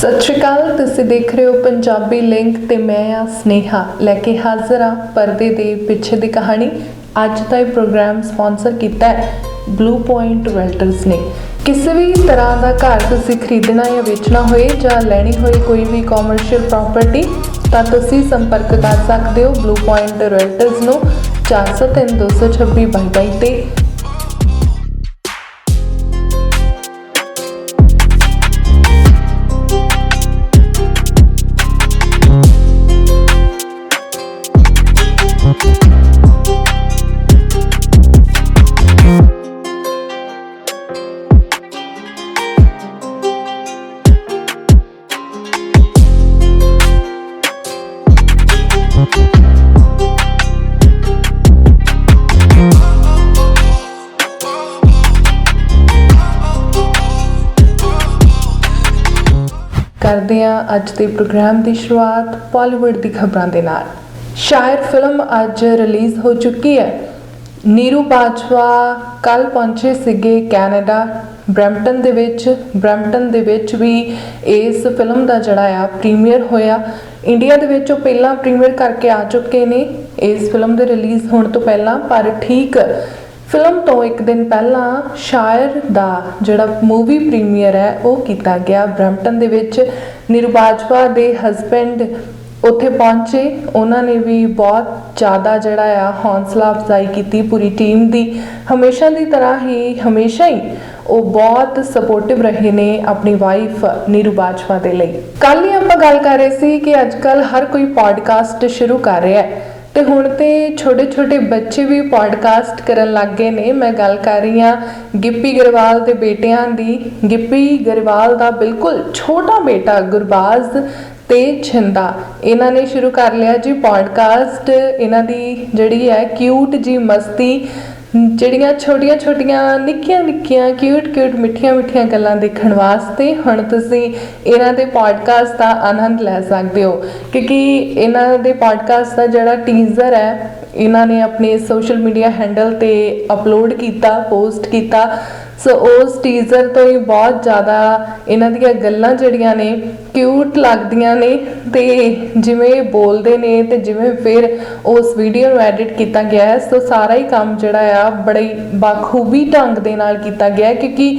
ਸਤਿ ਸ਼੍ਰੀ ਅਕਾਲ, ਤੁਸੀਂ ਦੇਖ ਰਹੇ ਹੋ ਪੰਜਾਬੀ ਲਿੰਕ ਤੇ ਮੈਂ ਆ ਸਨੇਹਾ। ਲੈ ਕੇ ਹਾਜ਼ਰ ਹਾਂ ਪਰਦੇ ਦੇ ਪਿੱਛੇ ਦੀ ਕਹਾਣੀ। ਅੱਜ ਦਾ ਇਹ ਪ੍ਰੋਗਰਾਮ ਸਪਾਂਸਰ ਕੀਤਾ ਹੈ ਬਲੂ ਪੁਆਇੰਟ ਵੈਲਟਰਸ ਨੇ। ਕਿਸੇ ਵੀ ਤਰ੍ਹਾਂ ਦਾ ਘਰ ਤੁਸੀਂ ਖਰੀਦਣਾ ਜਾਂ ਵੇਚਣਾ ਹੋਏ ਜਾਂ ਲੈਣੀ ਹੋਏ ਕੋਈ ਵੀ ਕਮਰਸ਼ੀਅਲ ਪ੍ਰਾਪਰਟੀ ਤਾਂ ਤੁਸੀਂ ਸੰਪਰਕ ਕਰ ਸਕਦੇ ਹੋ ਬਲੂ ਪੁਆਇੰਟ ਰੈਲਟਰਸ ਨੂੰ 403 226 22 ਤੇ। ਕਰਦੇ ਹਾਂ ਅੱਜ ਦੇ ਪ੍ਰੋਗਰਾਮ ਦੀ ਸ਼ੁਰੂਆਤ ਬਾਲੀਵੁੱਡ ਦੀ ਖਬਰਾਂ ਦੇ ਨਾਲ। ਸ਼ਾਇਰ ਫਿਲਮ ਅੱਜ ਰਿਲੀਜ਼ ਹੋ ਚੁੱਕੀ ਹੈ। ਨੀਰੂ ਬਾਜਵਾ ਕੱਲ ਪਹੁੰਚੇ ਸੀਗੇ ਕੈਨੇਡਾ। ਬ੍ਰੈਂਪਟਨ ਦੇ ਵਿੱਚ, ਬ੍ਰੈਂਪਟਨ ਦੇ ਵਿੱਚ ਵੀ ਇਸ ਫਿਲਮ ਦਾ ਜਿਹੜਾ ਆ ਪ੍ਰੀਮੀਅਰ ਹੋਇਆ। ਇੰਡੀਆ ਦੇ ਵਿੱਚ ਉਹ ਪਹਿਲਾਂ ਪ੍ਰੀਮੀਅਰ ਕਰਕੇ ਆ ਚੁੱਕੇ ਨੇ। ਇਸ ਫਿਲਮ ਦੇ ਰਿਲੀਜ਼ ਹੋਣ ਤੋਂ ਪਹਿਲਾਂ, ਪਰ ਠੀਕ ਫਿਲਮ ਤੋਂ ਇੱਕ ਦਿਨ ਪਹਿਲਾਂ ਸ਼ਾਇਰ ਦਾ ਜਿਹੜਾ ਮੂਵੀ ਪ੍ਰੀਮੀਅਰ ਹੈ, ਉਹ ਕੀਤਾ ਗਿਆ। ਬ੍ਰੈਂਪਟਨ ਦੇ ਵਿੱਚ ਨੀਰੂ ਬਾਜਵਾ ਦੇ ਹਸਬੈਂਡ ਉੱਥੇ ਪਹੁੰਚੇ। ਉਹਨਾਂ ਨੇ ਵੀ ਬਹੁਤ ਜ਼ਿਆਦਾ ਜਿਹੜਾ ਆ, ਹੌਸਲਾ ਅਫਜ਼ਾਈ ਕੀਤੀ ਪੂਰੀ ਟੀਮ ਦੀ। ਹਮੇਸ਼ਾ ਦੀ ਤਰ੍ਹਾਂ ਹੀ, ਹਮੇਸ਼ਾ ਹੀ ਉਹ ਬਹੁਤ ਸਪੋਰਟਿਵ ਰਹੇ ਨੇ ਆਪਣੀ ਵਾਈਫ ਨੀਰੂ ਬਾਜਵਾ ਦੇ ਲਈ। ਕੱਲ ਹੀ ਆਪਾਂ ਗੱਲ ਕਰ ਰਹੇ ਸੀ ਕਿ ਅੱਜ ਕੱਲ ਹਰ ਕੋਈ ਪੋਡਕਾਸਟ ਸ਼ੁਰੂ ਕਰ ਰਿਹਾ ਹੈ। ਤੇ ਹੁਣ ਤੇ ਛੋਟੇ ਛੋਟੇ ਬੱਚੇ ਵੀ ਪੋਡਕਾਸਟ ਕਰਨ ਲੱਗ ਗਏ ਨੇ। ਮੈਂ ਗੱਲ ਕਰ ਰਹੀ ਹਾਂ ਗਿੱਪੀ ਗਰੇਵਾਲ ਦੇ ਬੇਟਿਆਂ ਦੀ। ਗਿੱਪੀ ਗਰੇਵਾਲ ਦਾ ਬਿਲਕੁਲ ਛੋਟਾ ਬੇਟਾ ਗੁਰਬਾਜ਼ ਤੇ ਛਿੰਦਾ। ਇਹਨਾਂ ਨੇ ਸ਼ੁਰੂ ਕਰ ਲਿਆ ਜੀ ਪੋਡਕਾਸਟ ਇਹਨਾਂ ਦੀ ਜਿਹੜੀ ਹੈ ਕਿਊਟ ਜੀ ਮਸਤੀ ਜਿਹੜੀਆਂ ਛੋਟੀਆਂ ਛੋਟੀਆਂ ਨਿੱਕੀਆਂ ਨਿੱਕੀਆਂ ਕਿਊਟ ਕਿਊਟ ਮਿੱਠੀਆਂ ਮਿੱਠੀਆਂ ਗੱਲਾਂ ਦੇਖਣ ਵਾਸਤੇ ਹੁਣ ਤੁਸੀਂ ਇਹਨਾਂ ਦੇ ਪੋਡਕਾਸਟ ਦਾ ਆਨੰਦ ਲੈ ਸਕਦੇ ਹੋ। ਕਿਉਂਕਿ ਇਹਨਾਂ ਦੇ ਪੋਡਕਾਸਟ ਦਾ ਜਿਹੜਾ ਟੀਜ਼ਰ ਹੈ, ਇਹਨਾਂ ਨੇ ਆਪਣੇ ਸੋਸ਼ਲ ਮੀਡੀਆ ਹੈਂਡਲ ਤੇ ਅਪਲੋਡ ਕੀਤਾ ਪੋਸਟ ਕੀਤਾ। ਸੋ ਉਸ ਟੀਜ਼ਰ ਤੋਂ ਹੀ ਬਹੁਤ ਜ਼ਿਆਦਾ ਇਹਨਾਂ ਦੀਆਂ ਗੱਲਾਂ ਜਿਹੜੀਆਂ ਨੇ ਕਿਊਟ ਲੱਗਦੀਆਂ ਨੇ ਤੇ ਜਿਵੇਂ ਬੋਲਦੇ ਨੇ ਤੇ ਜਿਵੇਂ ਫਿਰ ਉਸ ਵੀਡੀਓ ਨੂੰ ਐਡਿਟ ਕੀਤਾ ਗਿਆ ਹੈ। ਸੋ ਸਾਰਾ ਹੀ ਕੰਮ ਜਿਹੜਾ ਆ ਬੜੀ ਬਾਖੂਬੀ ਢੰਗ ਦੇ ਨਾਲ ਕੀਤਾ ਗਿਆ ਕਿਉਂਕਿ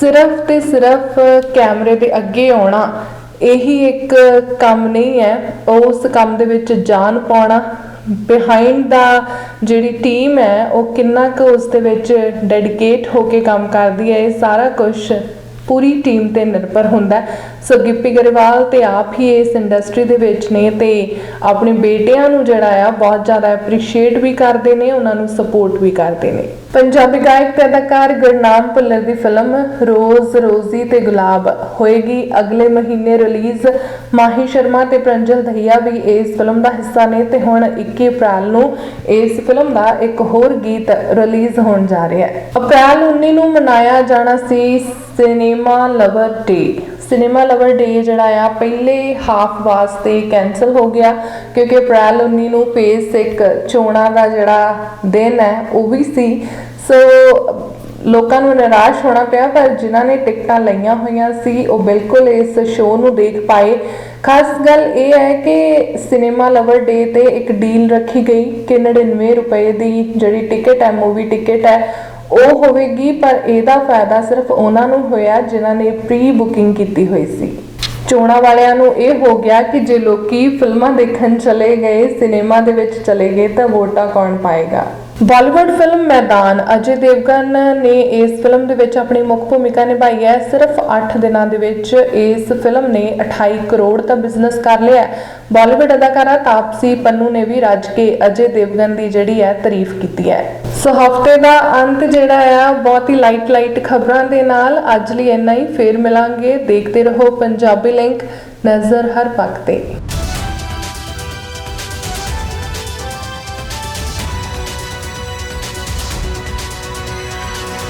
ਸਿਰਫ ਤੇ ਸਿਰਫ ਕੈਮਰੇ ਦੇ ਅੱਗੇ ਆਉਣਾ ਇਹੀ ਇੱਕ ਕੰਮ ਨਹੀਂ ਹੈ। ਉਸ ਕੰਮ ਦੇ ਵਿੱਚ ਜਾਨ ਪਾਉਣਾ ਬਿਹਾਈਂਡ ਦਾ ਜਿਹੜੀ ਟੀਮ ਹੈ, ਉਹ ਕਿੰਨਾ ਕੁ ਉਸ ਦੇ ਵਿੱਚ ਡੈਡੀਕੇਟ ਹੋ ਕੇ ਕੰਮ ਕਰਦੀ ਹੈ, ਇਹ ਸਾਰਾ ਕੁਝ ਪੂਰੀ ਟੀਮ ਤੇ ਨਿਰਭਰ ਹੁੰਦਾ ਸੋ ਗਿੱਪੀ ਗਰੇਵਾਲ ਤੇ ਆਪ ਹੀ ਇਸ ਇੰਡਸਟਰੀ ਦੇ ਵਿੱਚ ਨੇ ਤੇ ਆਪਣੇ ਬੇਟਿਆਂ ਨੂੰ ਜਿਹੜਾ ਆ, ਬਹੁਤ ਜ਼ਿਆਦਾ ਐਪਰੀਸ਼ੀਏਟ ਵੀ ਕਰਦੇ ਨੇ, ਉਹਨਾਂ ਨੂੰ ਸਪੋਰਟ ਵੀ ਕਰਦੇ ਨੇ। ਪੰਜਾਬੀ ਗਾਇਕ ਤੇ ਅਦਾਕਾਰ ਗੁਰਨਾਮ ਭੁੱਲਰ ਦੀ ਫਿਲਮ ਰੋਜ਼ ਰੋਜ਼ੀ ਤੇ ਗੁਲਾਬ ਹੋਏਗੀ। ਅਗਲੇ ਮਹੀਨੇ ਰਿਲੀਜ਼, ਮਾਹੀ ਸ਼ਰਮਾ ਤੇ ਪ੍ਰੰਜਲ ਦਹੀਆ ਵੀ ਇਸ ਫਿਲਮ ਦਾ ਹਿੱਸਾ ਨੇ ਤੇ ਹੁਣ 21 ਅਪ੍ਰੈਲ ਨੂੰ ਇਸ ਫਿਲਮ ਦਾ ਇੱਕ ਹੋਰ ਗੀਤ ਰਿਲੀਜ਼ ਹੋਣ ਜਾ ਰਿਹਾ ਹੈ। ਅਪ੍ਰੈਲ 19 ਨੂੰ ਮਨਾਇਆ ਜਾਣਾ ਸੀ cinema lover day. Cinema lover day ਜਿਹੜਾ ਆ, ਪਹਿਲੇ ਹਾਫ ਵਾਸਤੇ ਕੈਨਸਲ ਹੋ ਗਿਆ, ਕਿਉਂਕਿ ਅਪ੍ਰੈਲ 19 ਨੂੰ ਫੇਸ ਇੱਕ ਚੋਣਾਂ ਦਾ ਜਿਹੜਾ ਦਿਨ ਹੈ, ਉਹ ਵੀ ਸੀ। ਸੋ ਲੋਕਾਂ ਨੂੰ ਨਿਰਾਸ਼ ਹੋਣਾ ਪਿਆ, ਪਰ ਜਿਨ੍ਹਾਂ ਨੇ ਟਿਕਟਾਂ ਲਈਆਂ ਹੋਈਆਂ ਸੀ, ਉਹ ਬਿਲਕੁਲ ਇਸ ਸ਼ੋਅ ਨੂੰ ਦੇਖ ਪਾਏ। ਖਾਸ ਗੱਲ ਇਹ ਹੈ ਕਿ ਸਿਨੇਮਾ ਲਵਰ ਡੇ ਤੇ ਇੱਕ ਡੀਲ ਰੱਖੀ ਗਈ, ਕਿ 99 ਰੁਪਏ ਦੀ ਜਿਹੜੀ ਟਿਕਟ ਹੈ ਮੂਵੀ ਟਿਕਟ ਹੈ ਉਹ ਹੋਵੇਗੀ, ਪਰ ਇਹਦਾ ਫਾਇਦਾ ਸਿਰਫ ਉਹਨਾਂ ਨੂੰ ਹੋਇਆ ਜਿਨ੍ਹਾਂ ਨੇ ਪ੍ਰੀ ਬੁਕਿੰਗ ਕੀਤੀ ਹੋਈ ਸੀ। ਚੋਣਾਂ ਵਾਲਿਆਂ ਨੂੰ ਇਹ ਹੋ ਗਿਆ ਕਿ ਜੇ ਲੋਕੀ ਫਿਲਮਾਂ ਦੇਖਣ ਚਲੇ ਗਏ, ਸਿਨੇਮਾ ਦੇ ਵਿੱਚ ਚਲੇ ਗਏ, ਤਾਂ ਵੋਟਾਂ ਕੌਣ ਪਾਏਗਾ? ਬਾਲੀਵੁੱਡ ਫਿਲਮ ਮੈਦਾਨ, ਅਜੇ ਦੇਵਗਨ ਨੇ ਇਸ ਫਿਲਮ ਦੇ ਵਿੱਚ ਆਪਣੀ ਮੁੱਖ ਭੂਮਿਕਾ ਨਿਭਾਈ ਹੈ। ਸਿਰਫ 8 ਦਿਨਾਂ ਦੇ ਵਿੱਚ ਇਸ ਫਿਲਮ ਨੇ 28 ਕਰੋੜ ਦਾ ਬਿਜ਼ਨਸ ਕਰ ਲਿਆ ਬਾਲੀਵੁੱਡ ਅਦਾਕਾਰਾ ਤਾਪਸੀ ਪੰਨੂ ਨੇ ਵੀ ਰੱਜ ਕੇ ਅਜੇ ਦੇਵਗਨ ਦੀ ਜਿਹੜੀ ਹੈ ਤਾਰੀਫ ਕੀਤੀ ਹੈ। ਸੋ ਹਫ਼ਤੇ ਦਾ ਅੰਤ ਜਿਹੜਾ ਆ, ਬਹੁਤ ਹੀ ਲਾਈਟ ਲਾਈਟ ਖਬਰਾਂ ਦੇ ਨਾਲ ਅੱਜ ਲਈ ਇੰਨਾ ਹੀ। ਫੇਰ ਮਿਲਾਂਗੇ। ਦੇਖਦੇ ਰਹੋ ਪੰਜਾਬੀ ਲਿੰਕ, ਨਜ਼ਰ ਹਰ ਪੱਖ ਤੇ।